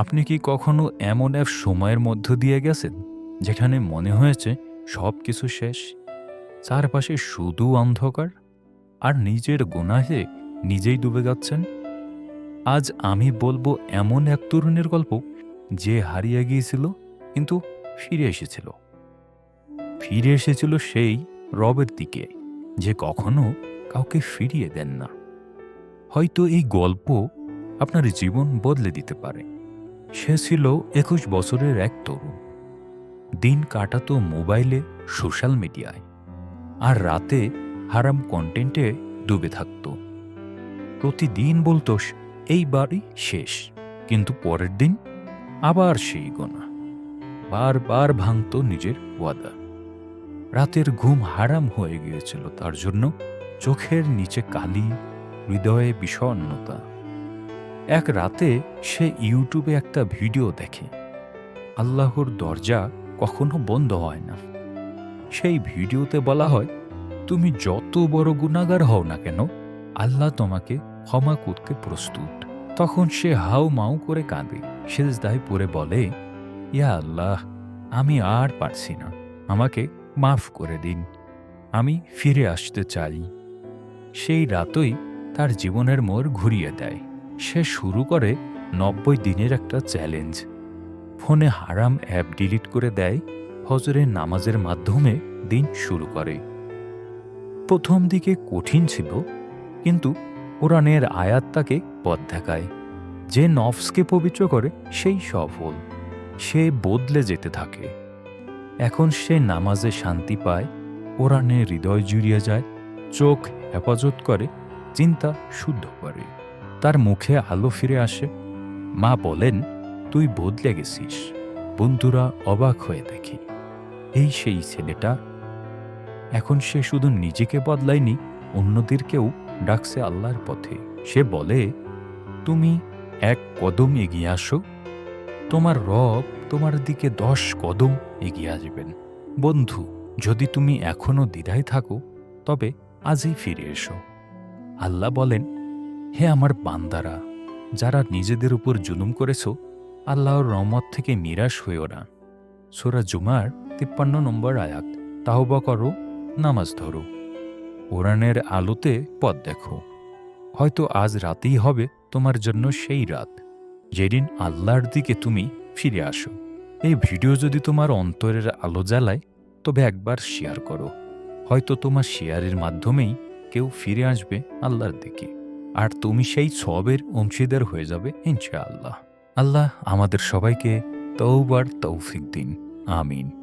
আপনি কি কখনো এমন এক সময়ের মধ্য দিয়ে গেছেন, যেখানে মনে হয়েছে সব কিছু শেষ? চারপাশে শুধু অন্ধকার? আর নিজের গুনাহে নিজেই ডুবে যাচ্ছেন? আজ আমি বলব এমন এক তরুণের গল্প যে হারিয়ে গিয়েছিল, কিন্তু ফিরে এসেছিল। ফিরে এসেছিল সেই রবের দিকে, যে কখনো কাউকে ফিরিয়ে দেন না। হয়তো এই গল্প আপনার জীবন বদলে দিতে পারে। সে ছিল একুশ বছরের এক তরুণ। দিন কাটাতো মোবাইলে, সোশ্যাল মিডিয়ায়। আর রাতে হারাম কন্টেন্টে ডুবে থাকত। প্রতিদিন বলতো এইবারই শেষ, কিন্তু পরের দিন আবার সেই গোনা। বারবার ভাঙত নিজের ওয়াদা। রাতের ঘুম হারাম হয়ে গিয়েছিল, তার জন্য চোখের নিচে কালি, হৃদয়ে বিষণ্নতা এক রাতে সে ইউটিউবে একটা ভিডিও দেখে। আল্লাহর দরজা কখনো বন্ধ হয় না। সেই ভিডিওতে বলা হয়, তুমি যত বড় গুণাগার হও না কেন, আল্লাহ তোমাকে ক্ষমা করতে প্রস্তুত। তখন সে হাউ মাউ করে কাঁদে, সেজদায় পড়ে বলে, ইয়া আল্লাহ, আমি আর পারছি না। আমাকে মাফ করে দিন। আমি ফিরে আসতে চাই। সেই রাতই তার জীবনের মোড় ঘুরিয়ে দেয়। সে শুরু করে নব্বই দিনের একটা চ্যালেঞ্জ ফোনে হারাম অ্যাপ ডিলিট করে দেয় হজরের নামাজের মাধ্যমে দিন শুরু করে। প্রথম দিকে কঠিন ছিল, কিন্তু কোরআনের আয়াত তাকে পথ দেখায়। যে নফসকে পবিত্র করে, সেই সফল। সে বদলে যেতে থাকে। এখন সে নামাজে শান্তি পায় কোরআনে হৃদয় জুড়িয়ে যায়, চোখ হেফাজত করে, চিন্তা শুদ্ধ করে। তার মুখে আলো ফিরে আসে। মা বলেন, তুই বদলে গেছিস। বন্ধুরা অবাক হয়ে দেখি। এই সেই ছেলেটা। এখন সে শুধু নিজেকে বদলায়নি, অন্যদেরকেও ডাকছে আল্লাহর পথে। সে বলে, তুমি এক কদম এগিয়ে আসো। তোমার রব তোমার দিকে দশ কদম এগিয়ে আসবেন। বন্ধু, যদি তুমি এখনও দ্বিধায় থাকো, তবে আজই ফিরে এসো। আল্লাহ বলেন হে আমার বান্দারা, যারা নিজেদের উপর জুলুম করেছ, আল্লাহর রহমত থেকে নিরাশ হয়েও না। সোরা জুমার তিপ্পান্ন নম্বর আয়াত, তাহবা করো, নামাজ ধরো। কোরআনের আলোতে পথ দেখো। হয়তো আজ রাতেই হবে তোমার জন্য সেই রাত, যেদিন আল্লাহর দিকে তুমি ফিরে আসো। এই ভিডিও যদি তোমার অন্তরের আলো জ্বালায়, তবে একবার শেয়ার করো। হয়তো তোমার শেয়ারের মাধ্যমেই কেউ ফিরে আসবে আল্লাহর দিকে। আর তুমি সেই সবের অংশীদার হয়ে যাবে, ইনশাআল্লাহ। আল্লাহ আমাদের সবাইকে তৌবার তৌফিক দিন। আমিন।